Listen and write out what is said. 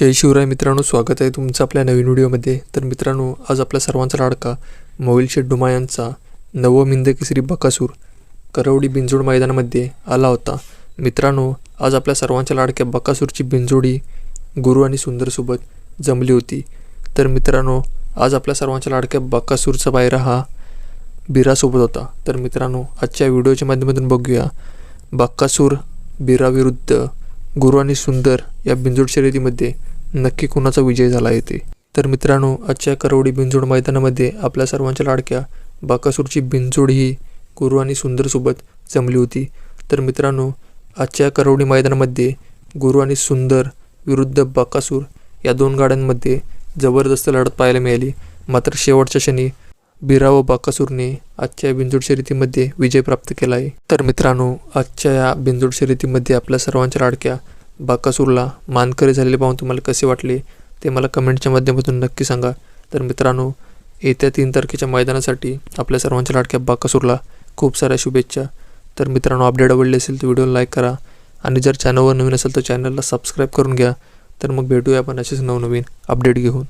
जय शिवराय मित्रांनो स्वागत आहे तुमचं आपल्या नवीन व्हिडिओमध्ये. तर मित्रांनो आज आपल्या सर्वांचा लाडका मोईल शेठ डुमा यांचा नवम केसरी बकासूर करवडी बिंजोड मैदानामध्ये आला होता. मित्रांनो आज आपल्या सर्वांच्या लाडक्या बकासूरची बिंजोडी गुरु आणि सुंदरसोबत जमली होती. तर मित्रांनो आज आपल्या सर्वांच्या लाडक्या बकासूरचा पायरा हा बिरासोबत होता. तर मित्रांनो आजच्या व्हिडिओच्या माध्यमातून बघूया. बक्कासूर बिराविरुद्ध गुरु आणि सुंदर या बिंजोड शर्यतीमध्ये नक्की कुणाचा विजय झाला येते? तर मित्रांनो आजच्या करवडी बिंजोड मैदानामध्ये आपल्या सर्वांच्या लाडक्या बाकासूरची बिंजोड ही गुरु आणि सुंदरसोबत जमली होती. तर मित्रांनो आजच्या करवडी मैदानामध्ये गुरु आणि सुंदर विरुद्ध बाकासूर या दोन गाड्यांमध्ये जबरदस्त लढत पाहायला मिळाली. मात्र शेवटच्या क्षणी बिरा व बाकासूरने आजच्या बिंजोड शर्यतीमध्ये विजय प्राप्त केला आहे तर मित्रांनो आजच्या या बिंजोड शर्यतीमध्ये आपल्या सर्वांच्या लाडक्या बाकासूरला मानकरी झालेले पाहून तुम्हाला कसे वाटले ते मला कमेंटच्या माध्यमातून नक्की सांगा. तर मित्रांनो येत्या तीन तारखेच्या मैदानासाठी आपल्या सर्वांच्या लाडक्या बाकासूरला खूप साऱ्या शुभेच्छा. तर मित्रांनो अपडेट आवडले असेल तर व्हिडिओला लाईक करा आणि जर चॅनलवर नवीन असेल तर चॅनलला सबस्क्राईब करून घ्या. तर मग भेटूया आपण असेच नवनवीन अपडेट घेऊन.